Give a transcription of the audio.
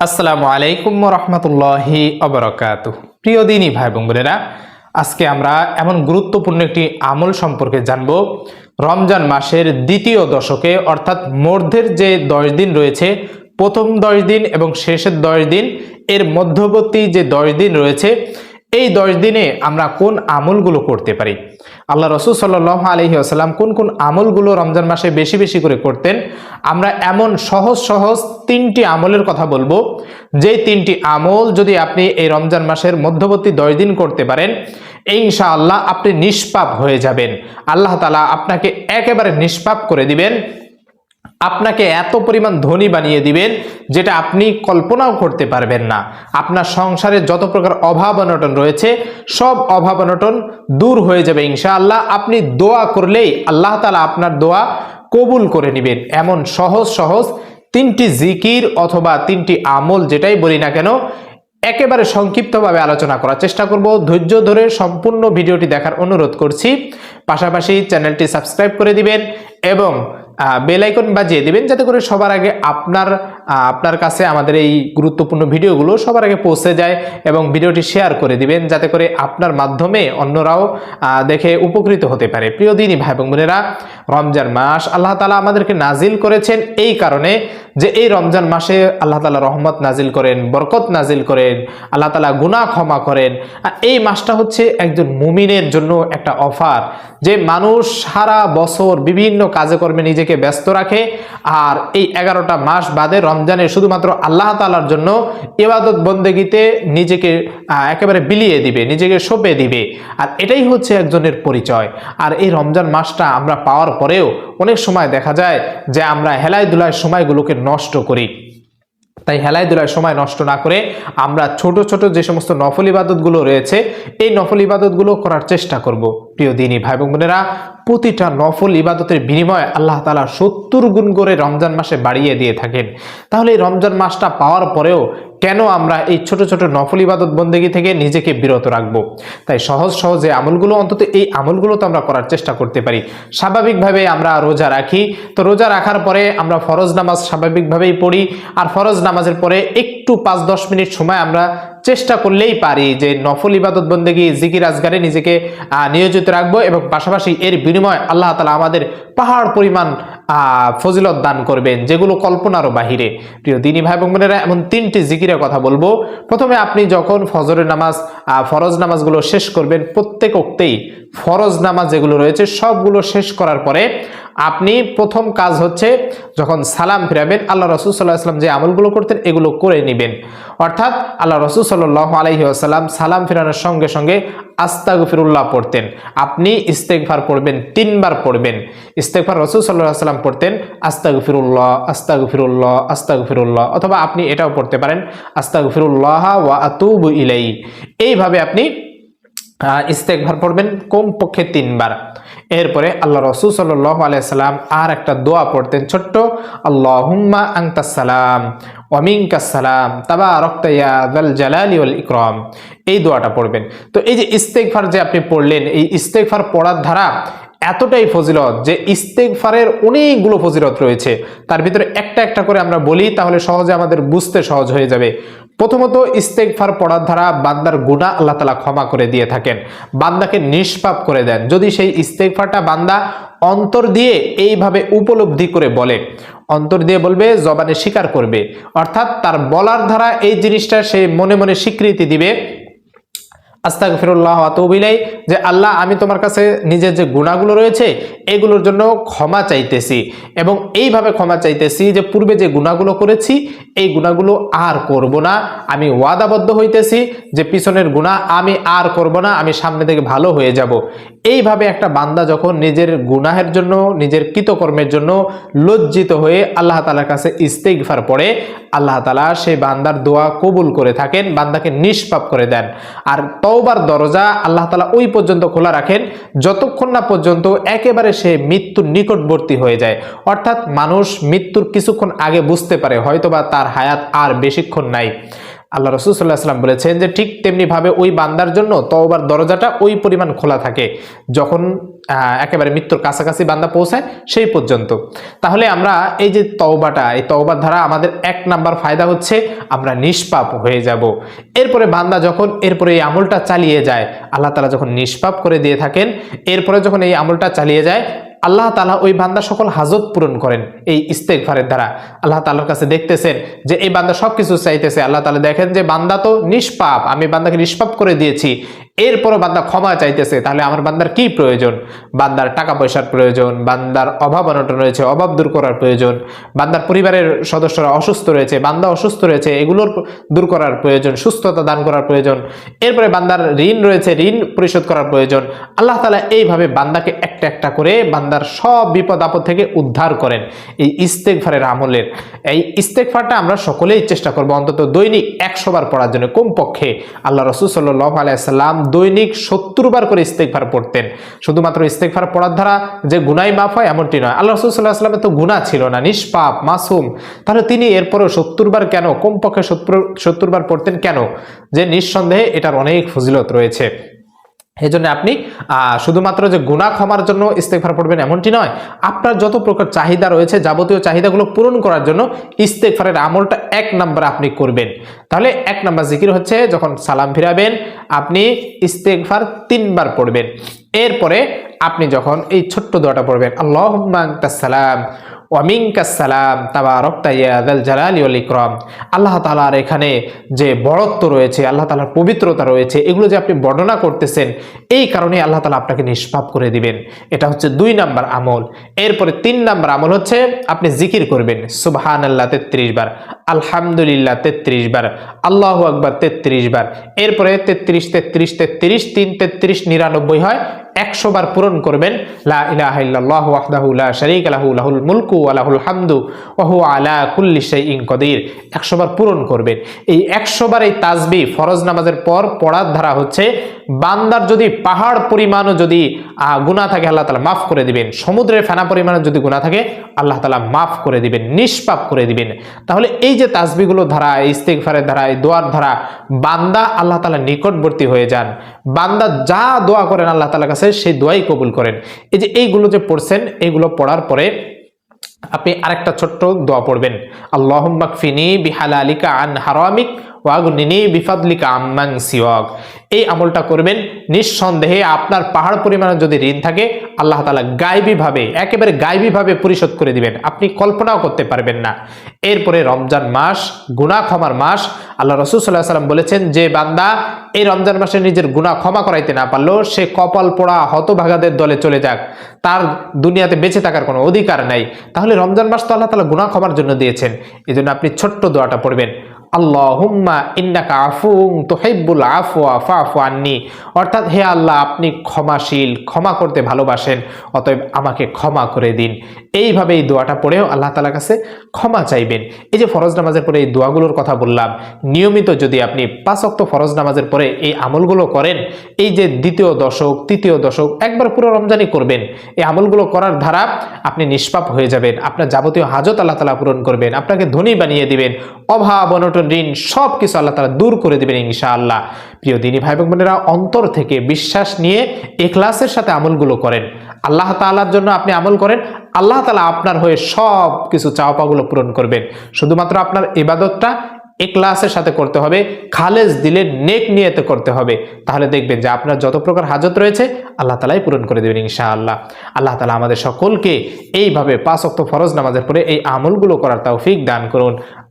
আসসালামু আলাইকুম রহমতুল্লাহি অবরকাত প্রিয় দিনী ভাই বোন বোনেরা, আজকে আমরা এমন গুরুত্বপূর্ণ একটি আমল সম্পর্কে জানব। রমজান মাসের দ্বিতীয় দশকে, অর্থাৎ মধ্যের যে দশ দিন রয়েছে, প্রথম দশ দিন এবং শেষের দশ দিন, এর মধ্যবর্তী যে দশ দিন রয়েছে, এই দশ দিনে আমরা কোন আমলগুলো করতে পারি? আল্লাহ রসুল সাল্লাহ আলহি আসাল্লাম কোন কোন আমলগুলো রমজান মাসে বেশি বেশি করে করতেন? আমরা এমন সহজ সহজ তিনটি আমলের কথা বলব। যেই তিনটি আমল যদি আপনি এই রমজান মাসের মধ্যবর্তী দশ দিন করতে পারেন ইনশা আল্লাহ আপনি নিষ্পাপ হয়ে যাবেন। আল্লাহ তালা আপনাকে একেবারে নিষ্পাপ করে দিবেন। আপনাকে এত পরিমাণ ধনী বানিয়ে দিবেন যেটা আপনি কল্পনাও করতে পারবেন না। আপনার সংসারে যত প্রকার অভাব অনটন রয়েছে, সব অভাব অনটন দূর হয়ে যাবে ইনশাআল্লাহ। আপনি দোয়া করলেই আল্লাহ তালা আপনার দোয়া কবুল করে নেবেন। এমন সহজ সহজ তিনটি জিকির অথবা তিনটি আমল যেটাই বলি না কেন, একেবারে সংক্ষিপ্তভাবে আলোচনা করার চেষ্টা করব। ধৈর্য ধরে সম্পূর্ণ ভিডিওটি দেখার অনুরোধ করছি। পাশাপাশি চ্যানেলটি সাবস্ক্রাইব করে দিবেন এবং বেল আইকন বাজিয়ে দিবেন যাতে করে সবার আগে আপনার আপনার কাছে আমাদের এই গুরুত্বপূর্ণ ভিডিওগুলো সবার আগে পৌঁছে যায় এবং ভিডিওটি শেয়ার করে দিবেন, যাতে করে আপনার মাধ্যমে অন্যরাও দেখে উপকৃত হতে পারে। প্রিয় দিনই ভাই এবং বোনেরা, রমজান মাস আল্লাহ তালা আমাদেরকে নাজিল করেছেন এই কারণে যে এই রমজান মাসে আল্লাহ তালা রহমত নাজিল করেন, বরকত নাজিল করেন, আল্লাহ তালা গুনাহ ক্ষমা করেন। আর এই মাসটা হচ্ছে একজন মুমিনের জন্য একটা অফার, যে মানুষ সারা বছর বিভিন্ন কাজে কর্মে নিজেকে ব্যস্ত রাখে। আর এই এগারোটা মাস বাদে রমজানে শুধুমাত্র আল্লাহ তালার জন্য এবাদত বন্দেগিতে নিজেকে একেবারে বিলিয়ে দিবে, নিজেকে সঁপে দিবে। আর এটাই হচ্ছে একজনের পরিচয়। আর এই রমজান মাসটা আমরা পাওয়ার পরেও অনেক সময় দেখা যায় যে আমরা হেলায় দুলায় সময়গুলোকে নষ্ট করি। তাই হেলায় দোলায় সময় নষ্ট না করে আমরা ছোট ছোট যে সমস্ত নফল ইবাদতগুলো রয়েছে, এই নফল ইবাদতগুলো করার চেষ্টা করব। প্রিয় দিনী ভাই বোনেরা, প্রতিটা নফল ইবাদতের বিনিময়ে আল্লাহ তালা সত্তর গুণ করে রমজান মাসে বাড়িয়ে দিয়ে থাকেন। তাহলে এই রমজান মাসটা পাওয়ার পরেও কেন আমরা এই ছোট ছোট নফল ইবাদত বন্দেগী থেকে নিজেকে বিরত রাখব? তাই সহজ সহজ আমলগুলো অন্তত এই আমলগুলো তো আমরা করার চেষ্টা করতে পারি। স্বাভাবিকভাবে আমরা রোজা রাখি। তো রোজা রাখার পরে আমরা ফরজ নামাজ স্বাভাবিকভাবেই পড়ি। আর ফরজ নামাজের পরে একটু পাঁচ দশ মিনিট সময় আমরা চেষ্টা করলেই পারি যে নফল ইবাদত বন্দেগী, জিকির আজগারে নিজেকে নিয়োজিত রাখব এবং পাশাপাশি এর বিনিময়ে আল্লাহ তালা আমাদের পাহাড় পরিমাণ ফজিলত দান করবেন, যেগুলো কল্পনারও বাহিরে। প্রিয় দিনী ভাই এবং বোনেরা, এমন তিনটি জিকিরের কথা বলব। প্রথমে আপনি যখন ফজরের নামাজ ফরজ নামাজগুলো শেষ করবেন, প্রত্যেক অক্তেই ফরজ নামাজ যেগুলো রয়েছে, সবগুলো শেষ করার পরে আপনি প্রথম কাজ হচ্ছে যখন সালাম ফিরাবেন, আল্লাহ রসুল সাল্লাহ আসলাম যে আমলগুলো করতেন, এগুলো করে নেবেন। অর্থাৎ আল্লাহ রসুল সাল্লাহ আলহি আসাল্লাম সালাম ফিরানোর সঙ্গে সঙ্গে আস্তাগফিরুল্লাহ পড়তেন। আপনি ইস্তেকভার পড়বেন, তিনবার পড়বেন। ইস্তেকভার রসুল সাল্লাহ সাল্লাম পড়তেন, আস্তাগফিরুল্লাহ আস্তাগফিরুল্লাহ আস্তাগফিরুল্লাহ, অথবা আপনি এটাও পড়তে পারেন, আস্তাগফিরুল্লাহ ওয়া আতুবু ইলাই এইভাবে আপনি ইস্তেকভার পড়বেন, কমপক্ষে তিনবার। এরপরে আল্লাহ রসুল সাল্লাহ আলাইসাল্লাম আর একটা দোয়া পড়তেন ছোট্ট আল্লাহ হুম্মা আংতাসালাম ওয়ামিনকাসালাম তাবা রক্তাইয়া জালালি ওয়াল ইকরম। এই দোয়াটা পড়বেন। তো এই যে ইস্তেকফার যে আপনি পড়লেন, এই ইস্তেকফার পড়ার ধারা এতটাই ফজিলত যে ইস্তেকফারের অনেকগুলো ফজিলত রয়েছে। তার ভিতরে একটা একটা করে আমরা বলি, তাহলে সহজে আমাদের বুঝতে সহজ হয়ে যাবে। প্রথমত ইস্তেকফার পড়ার ধারা বান্দার গুণা আল্লাহ তালা ক্ষমা করে দিয়ে থাকেন। বান্দাকে নিষ্পাপ করে দেন। যদি সেই ইস্তেকফারটা বান্দা অন্তর দিয়ে এইভাবে উপলব্ধি করে বলে, অন্তর দিয়ে বলবে, জবানে স্বীকার করবে, অর্থাৎ তার বলার ধারা এই জিনিসটা সে মনে মনে স্বীকৃতি দিবে আস্তাগফিরুল্লাহ আতবিলাই যে আল্লাহ, আমি তোমার কাছে নিজের যে গুণাগুলো রয়েছে, এগুলোর জন্য ক্ষমা চাইতেছি। এবং এইভাবে ক্ষমা চাইতেছি যে পূর্বে যে গুণাগুলো করেছি, এই গুণাগুলো আর করব না। আমি ওয়াদাবদ্ধ হইতেছি যে পিছনের গুণা আমি আর করব না, আমি সামনে থেকে ভালো হয়ে যাব। এইভাবে একটা বান্দা যখন নিজের গুনাহের জন্য, নিজের কৃতকর্মের জন্য লজ্জিত হয়ে আল্লাহ তালার কাছে ইস্তেগফার পড়ে, আল্লাহ তালা সেই বান্দার দোয়া কবুল করে থাকেন, বান্দাকে নিষ্পাপ করে দেন। আর তওবার দরজা আল্লাহ তালা ওই পর্যন্ত খোলা রাখেন, যতক্ষণ না পর্যন্ত একেবারে সে মৃত্যুর নিকটবর্তী হয়ে যায়। অর্থাৎ মানুষ মৃত্যুর কিছুক্ষণ আগে বুঝতে পারে, হয়তোবা তার হায়াত আর বেশিক্ষণ নাই। আল্লাহ রসুল সাল্লাহ সাল্লাম বলেছেন যে ঠিক তেমনি ভাবে ওই বান্দার জন্য তওবার দরজাটা ওই পরিমাণ খোলা থাকে যখন একেবারে মৃত্যুর কাছাকাছি বান্দা পৌঁছায় সেই পর্যন্ত। তাহলে আমরা এই যে তওবাটা, এই তওবার দ্বারা আমাদের এক নাম্বার ফায়দা হচ্ছে আমরা নিষ্পাপ হয়ে যাব। এরপরে বান্দা যখন, এরপরে এই আমলটা চালিয়ে যায়, আল্লাহ তালা যখন নিষ্পাপ করে দিয়ে থাকেন, এরপরে যখন এই আমলটা চালিয়ে যায় আল্লাহ তালা ওই বান্দা সকল হাজত পূরণ করেন এই ইস্তেকফারের দ্বারা। আল্লাহ তালার কাছে দেখতেছেন যে এই বান্দা সব কিছু চাইতেছে। আল্লাহ তালা দেখেন যে বান্দা তো নিষ্পাপ। আমি বান্দাকে নিষ্পাপ করে দিয়েছি। এরপরও বান্দা ক্ষমা চাইতেছে, তাহলে আমার বান্দার কি প্রয়োজন? বান্দার টাকা পয়সার প্রয়োজন, বান্দার অভাব অনটন রয়েছে, অভাব দূর করার প্রয়োজন, বান্দার পরিবারের সদস্যরা অসুস্থ রয়েছে, বান্দা অসুস্থ রয়েছে, এগুলোর দূর করার প্রয়োজন, সুস্থতা দান করার প্রয়োজন, এরপরে বান্দার ঋণ রয়েছে, ঋণ পরিশোধ করার প্রয়োজন। আল্লাহ তালা এইভাবে বান্দাকে একটা একটা করে বান্দার সব বিপদ আপদ থেকে উদ্ধার করেন এই ইস্তেকফারের আমলের। এই ইস্তেকফারটা আমরা সকলেই চেষ্টা করব অন্তত দৈনিক একশোবার পড়ার জন্য। কমপক্ষে আল্লাহ রসুল সাল্লাহ আলাইসাল্লাম দৈনিক সত্তর বার করে ইস্তেকভার পড়তেন। শুধুমাত্র ইস্তেকভার পড়ার দ্বারা যে গুনাই মাফ হয় এমনটি নয়। আল্লাহ রসুল সাল্লাহ আসলামের তো গুণা ছিল না, নিষ্পাপ, মাসুম। তাহলে তিনি এরপরেও সত্তর বার কেন, কমপক্ষে সত্তর সত্তর বার পড়তেন কেন? যে নিঃসন্দেহে এটার অনেক ফজিলত রয়েছে। এই জন্য আপনি শুধুমাত্র যে গুণা ক্ষমার জন্য ইস্তেকফার পড়বেন এমনটি নয়, আপনার যত প্রকার চাহিদা রয়েছে, যাবতীয় চাহিদাগুলো পূরণ করার জন্য ইস্তেকফারের আমলটা এক নম্বর আপনি করবেন। তাহলে এক নম্বর জিকির হচ্ছে যখন সালাম ফিরাবেন, আপনি ইস্তেকফার তিনবার পড়বেন। এরপরে আপনি যখন এই ছোট্ট দোয়াটা পড়বেন আল্লাহ সালাম। ওয়ামিঙ্কাসালাম তাবারকতা ইয়াদাল জালালি ইকরাম। আল্লাহ তাআলার এখানে যে বড়ত্ব রয়েছে, আল্লাহ তাআলার পবিত্রতা রয়েছে, এগুলো যে আপনি বর্ণনা করতেছেন, এই কারণে আল্লাহ তালা আপনাকে নিষ্পাপ করে দিবেন। এটা হচ্ছে দুই নাম্বার আমল। এরপরে তিন নাম্বার আমল হচ্ছে আপনি জিকির করবেন। সুবহান আল্লাহ তেত্রিশ বার। আলহামদুলিল্লাহ, তেত্রিশ বার। আল্লাহ আকবার, তেত্রিশ বার। এরপরে তেত্রিশ তেত্রিশ তেত্রিশ, তিন, তেত্রিশ, নিরানব্বই হয়। একশো বার পূরণ করবেন। একশো বার পূরণ করবেন। এই একশো বার এই তাসবি ফরজ নামাজের পর পড়ার ধারা হচ্ছে, বান্দার যদি পাহাড় পরিমাণও যদি গুনাহ থাকে, আল্লাহ তালা মাফ করে দিবেন। সমুদ্রের ফেনা পরিমাণও যদি গুনাহ থাকে, আল্লাহ তালা মাফ করে দিবেন, নিষ্পাপ করে দিবেন। তাহলে এই যে তাসবিগুলো ধারা ইস্তেকফারের ধারা, এই দোয়ার ধারা, বান্দা আল্লাহ তালা নিকটবর্তী হয়ে যান। বান্দা যা দোয়া করেন আল্লাহ তালার কাছে সেই দোয়াই কবুল করেন। এই যে এইগুলো যে পড়ছেন, এইগুলো পড়ার পরে আপনি আরেকটা ছোট্ট দোয়া পড়বেন। আল্লাহ মাকফিনি বিহালা আলিকা আন হারামিক এই আমলটা করবেন, নিঃসন্দেহে আপনার পাহাড় পরিমাণে যদি ঋণ থাকে, আল্লাহ তালা গাইবীভাবে, একেবারে গাইবীভাবে পরিশোধ করে দিবেন। আপনি কল্পনাও করতে পারবেন না। এরপরে রমজান মাস, গুনাহ ক্ষমার মাস, আল্লাহ রসুল সাল্লাহ বলেছেন, যে বান্দা এই রমজান মাসে নিজের গুনাহ ক্ষমা করাইতে না পারল, সে কপাল পোড়া হতভাগাদের দলে চলে যাক। তার দুনিয়াতে বেঁচে থাকার কোনো অধিকার নাই। তাহলে রমজান মাস তো আল্লাহ তালা গুনাহ ক্ষমার জন্য দিয়েছেন। এই আপনি ছোট্ট দোয়াটা পড়বেন। আল্লাহুম্মা ইন্নাকা আফুং তুহিব্বুল আফওয়া ফাফু আন্নি। অর্থাৎ হে আল্লাহ, আপনি ক্ষমাশীল, ক্ষমা করতে ভালোবাসেন, অতএব আমাকে ক্ষমা করে দিন। এইভাবে এই দোয়াটা পড়েও আল্লাহ তালার কাছে ক্ষমা চাইবেন। এই যে ফরজ নামাজের পরে এই দোয়াগুলোর কথা বললাম, নিয়মিত যদি আপনি পাঁচ অক্ত ফরজ নামাজের পরে এই আমলগুলো করেন, এই যে দ্বিতীয় দশক, তৃতীয় দশক, একবার পুরো রমজানই করবেন, এই আমলগুলো করার ধারা আপনি নিষ্পাপ হয়ে যাবেন। আপনার যাবতীয় হাজত আল্লাহ তালা পূরণ করবেন, আপনাকে ধনী বানিয়ে দিবেন, অভাব, অনটন ঋণ সব কিছু আল্লাহ তালা দূর করে দিবেন ইনশাআল্লাহ। প্রিয় দিনী ভাই বোনেরা, অন্তর থেকে বিশ্বাস নিয়ে এখলাসের সাথে আমলগুলো করেন। আল্লাহ তাআলার জন্য আপনি আমল করেন, আল্লাহ তালা আপনার হয়ে সব কিছু চাওয়াপাগুলো পূরণ করবেন। শুধুমাত্র আপনার ইবাদতটা এক্লাসের সাথে করতে হবে, খালেজ দিলে নেক নিয়েতে করতে হবে। তাহলে দেখবেন যে আপনার যত প্রকার হাজত রয়েছে, আল্লাহ তালাই পূরণ করে দেবেন ইনশাআল্লাহ। আল্লাহ তালা আমাদের সকলকে এইভাবে পাঁচ অক্ত ফরজ নামাজের পরে এই আমলগুলো করার তৌফিক দান করুন।